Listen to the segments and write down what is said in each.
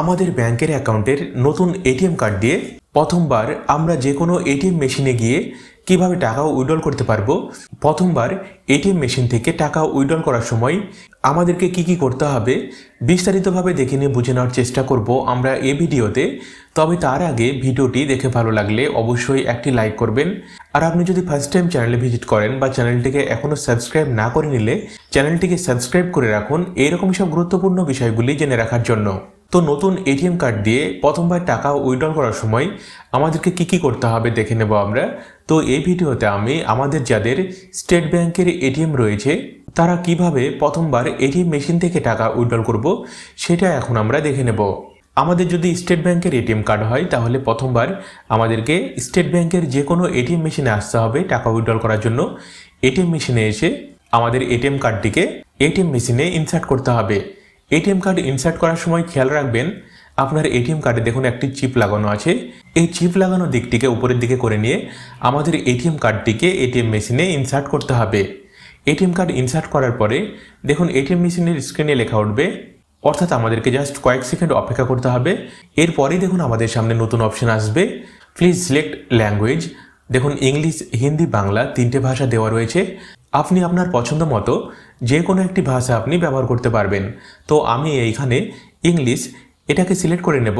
আমাদের ব্যাংকের অ্যাকাউন্টের নতুন এটিএম কার্ড দিয়ে প্রথমবার আমরা যে কোনো এটিএম মেশিনে গিয়ে কীভাবে টাকা উইড্রল করতে পারব, প্রথমবার এটিএম মেশিন থেকে টাকা উইড্রল করার সময় আমাদেরকে কি কি করতে হবে বিস্তারিতভাবে দেখে নিয়ে বুঝে নেওয়ার চেষ্টা করব আমরা এ ভিডিওতে। তবে তার আগে ভিডিওটি দেখে ভালো লাগলে অবশ্যই একটি লাইক করবেন। আর আপনি যদি ফার্স্ট টাইম চ্যানেলে ভিজিট করেন বা চ্যানেলটিকে এখনও সাবস্ক্রাইব না করে নিলে চ্যানেলটিকে সাবস্ক্রাইব করে রাখুন। এরকম সব গুরুত্বপূর্ণ বিষয়গুলি জেনে রাখার জন্য। তো নতুন এটিএম কার্ড দিয়ে প্রথমবার টাকা উইড্রল করার সময় আমাদেরকে কি কি করতে হবে দেখে নেব আমরা। তো এই ভিডিওতে আমি আমাদের যাদের স্টেট ব্যাংকের এটিএম রয়েছে, তারা কীভাবে প্রথমবার এটিএম মেশিন থেকে টাকা উইড্রল করব সেটা এখন আমরা দেখে নেব। আমাদের যদি স্টেট ব্যাংকের এটিএম কার্ড হয়, তাহলে প্রথমবার আমাদেরকে স্টেট ব্যাংকের যে কোনো এটিএম মেশিনে আসতে হবে টাকা উইড্রল করার জন্য। এটিএম মেশিনে এসে আমাদের এটিএম কার্ডটিকে এটিএম মেশিনে ইনসার্ট করতে হবে। এটিএম কার্ড ইনসার্ট করার সময় খেয়াল রাখবেন, আপনার এটিএম কার্ডে দেখুন একটি চিপ লাগানো আছে। এই চিপ লাগানো দিকটিকে উপরের দিকে করে নিয়ে আমাদের এটিএম কার্ডটিকে এটিএম মেশিনে ইনসার্ট করতে হবে। এটিএম কার্ড ইনসার্ট করার পরে দেখুন এটিএম মেশিনের স্ক্রিনে লেখা উঠবে, অর্থাৎ আমাদেরকে জাস্ট কয়েক সেকেন্ড অপেক্ষা করতে হবে। এরপরেই দেখুন আমাদের সামনে নতুন অপশন আসবে। প্লিজ সিলেক্ট ল্যাঙ্গুয়েজ দেখুন, ইংলিশ, হিন্দি, বাংলা তিনটে ভাষা দেওয়া রয়েছে। আপনি আপনার পছন্দ মতো যে কোনো একটি ভাষা আপনি ব্যবহার করতে পারবেন। তো আমি এইখানে ইংলিশ এটাকে সিলেক্ট করে নেব।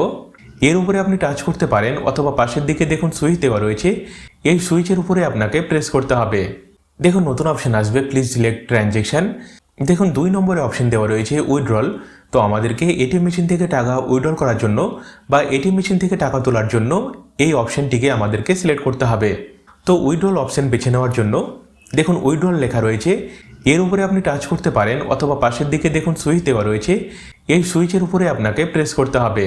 এর উপরে আপনি টাচ করতে পারেন অথবা পাশের দিকে দেখুন, সুইচ দেওয়া রয়েছে। এই সুইচের উপরে আপনাকে প্রেস করতে হবে। দেখুন, নতুন অপশন আসবে, প্লিজ সিলেক্ট ট্রানজেকশন। দেখুন, দুই নম্বরে অপশন দেওয়া রয়েছে উইথড্রল তো আমাদেরকে এটিএম মেশিন থেকে টাকা উইথড্রল করার জন্য বা এটিএম মেশিন থেকে টাকা তোলার জন্য এই অপশনটিকে আমাদেরকে সিলেক্ট করতে হবে। তো উইড্রল অপশন বেছে নেওয়ার জন্য দেখুন উইড্রল লেখা রয়েছে। এর উপরে আপনি টাচ করতে পারেন অথবা পাশের দিকে দেখুন সুইচ দেওয়া রয়েছে। এই সুইচের উপরে আপনাকে প্রেস করতে হবে।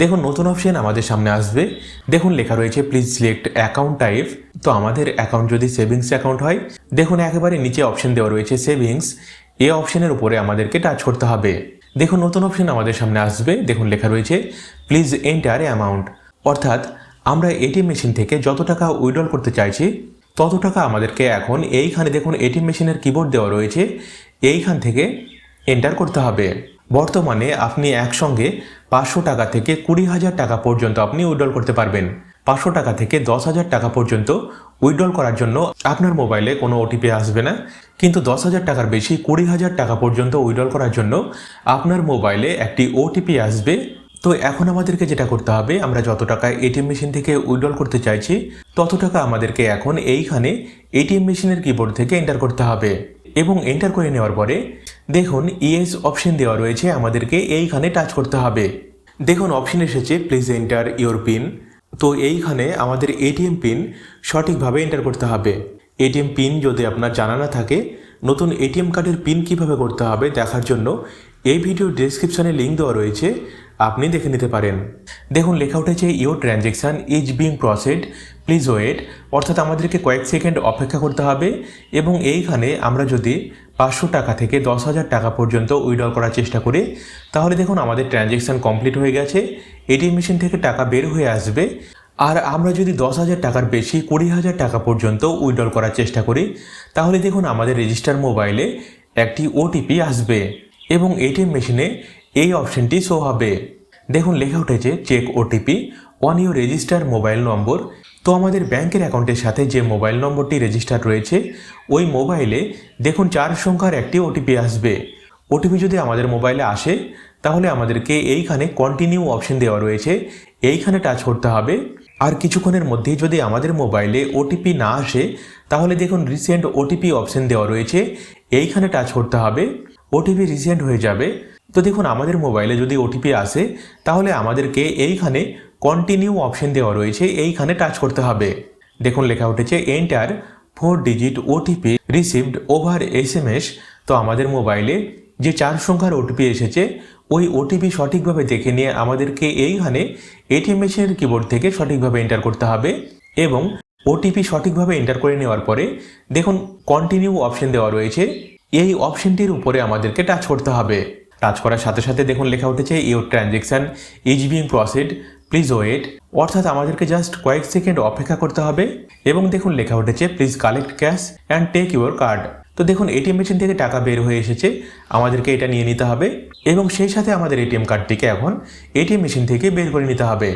দেখুন নতুন অপশন আমাদের সামনে আসবে। দেখুন লেখা রয়েছে প্লিজ সিলেক্ট অ্যাকাউন্ট টাইপ তো আমাদের অ্যাকাউন্ট যদি সেভিংস অ্যাকাউন্ট হয়, দেখুন একেবারে নিচে অপশান দেওয়া রয়েছে সেভিংস এই অপশানের উপরে আমাদেরকে টাচ করতে হবে। দেখুন নতুন অপশন আমাদের সামনে আসবে। দেখুন লেখা রয়েছে প্লিজ এন্টার অ্যামাউন্ট অর্থাৎ আমরা এটিএম মেশিন থেকে যত টাকা উইড্রল করতে চাইছি, তত টাকা আমাদেরকে এখন এইখানে দেখুন এটিএম মেশিনের কিবোর্ড দেওয়া রয়েছে, এইখান থেকে এন্টার করতে হবে। বর্তমানে আপনি একসঙ্গে পাঁচশো টাকা থেকে কুড়ি হাজার টাকা পর্যন্ত আপনি উইড্রল করতে পারবেন। পাঁচশো টাকা থেকে দশ হাজার টাকা পর্যন্ত উইড্রল করার জন্য আপনার মোবাইলে কোনো ওটিপি আসবে না। কিন্তু দশ হাজার টাকার বেশি কুড়ি হাজার টাকা পর্যন্ত উইড্রল করার জন্য আপনার মোবাইলে একটি ওটিপি আসবে। তো এখন আমাদেরকে যেটা করতে হবে, আমরা যত টাকা এটিএম মেশিন থেকে উইড্রল করতে চাইছি, তত টাকা আমাদেরকে এখন এইখানে এটিএম মেশিনের কিবোর্ড থেকে এন্টার করতে হবে। এবং এন্টার করে নেওয়ার পরে দেখুন ইএস অপশন দেওয়া রয়েছে, আমাদেরকে এইখানে টাচ করতে হবে। দেখুন অপশন এসেছে প্লিজ এন্টার ইওর পিন তো এইখানে আমাদের এটিএম পিন সঠিকভাবে এন্টার করতে হবে। এটিএম পিন যদি আপনার জানা না থাকে, নতুন এটিএম কার্ডের পিন কীভাবে করতে হবে দেখার জন্য এই ভিডিও ডেসক্রিপশনে লিঙ্ক দেওয়া রয়েছে। আপনি দেখে নিতে পারেন। দেখুন, লেখা উঠেছে your transaction is being processed please wait অর্থাৎ আমাদেরকে কয়েক সেকেন্ড অপেক্ষা করতে হবে এবং এইখানে আমরা যদি পাঁচশো টাকা থেকে দশ হাজার টাকা পর্যন্ত উইড্রল করার চেষ্টা করি, তাহলে দেখুন আমাদের ট্রানজেকশান কমপ্লিট হয়ে গেছে এটিএম মেশিন থেকে টাকা বের হয়ে আসবে। আর আমরা যদি দশ হাজার টাকার বেশি, কুড়ি হাজার টাকা পর্যন্ত উইড্রল করার চেষ্টা করি, তাহলে দেখুন আমাদের রেজিস্টার মোবাইলে একটি ওটিপি আসবে এবং এটিএম মেশিনে এই অপশনটি শো হবে। দেখুন, লেখা উঠেছে check OTP on your register mobile number তো আমাদের ব্যাংকের অ্যাকাউন্টের সাথে যে মোবাইল নম্বরটি রেজিস্টার রয়েছে, ওই মোবাইলে দেখুন, চার সংখ্যার একটি ওটিপি আসবে। ওটিপি যদি আমাদের মোবাইলে আসে, তাহলে আমাদেরকে এইখানে কন্টিনিউ অপশন দেওয়া রয়েছে। এইখানে টাচ করতে হবে। আর কিছুক্ষণের মধ্যেই যদি আমাদের মোবাইলে ওটিপি না আসে, তাহলে দেখুন রিসেন্ট ওটিপি অপশন দেওয়া রয়েছে। এইখানে টাচ করতে হবে। ওটিপি রিসেন্ট হয়ে যাবে। তো দেখুন, আমাদের মোবাইলে যদি ওটিপি আসে, তাহলে আমাদেরকে এইখানে কন্টিনিউ অপশন দেওয়া রয়েছে, এইখানে টাচ করতে হবে। দেখুন, লেখা উঠেছে enter four digit OTP received over S M S তো আমাদের মোবাইলে যে চার সংখ্যার ওটিপি এসেছে, ওই ওটিপি সঠিকভাবে দেখে নিয়ে আমাদেরকে এইখানে এটিএম মেশিনের কিবোর্ড থেকে সঠিকভাবে এন্টার করতে হবে এবং ওটিপি সঠিকভাবে এন্টার করে নেওয়ার পরে, দেখুন কন্টিনিউ অপশন দেওয়া রয়েছে। এই অপশনটির উপরে আমাদেরকে টাচ করতে হবে। টাচ করার সাথে সাথে দেখুন, লেখা উঠেছে your transaction is being proceed please wait অর্থাৎ আমাদেরকে জাস্ট কয়েক সেকেন্ড অপেক্ষা করতে হবে এবং দেখুন, লেখা উঠেছে please collect cash and take your card তো দেখুন, এটিএম মেশিন থেকে টাকা বের হয়ে এসেছে, আমাদেরকে এটা নিয়ে নিতে হবে এবং সেই সাথে আমাদের এটিএম কার্ডটিকে এখন এটিএম মেশিন থেকে বের করে নিতে হবে।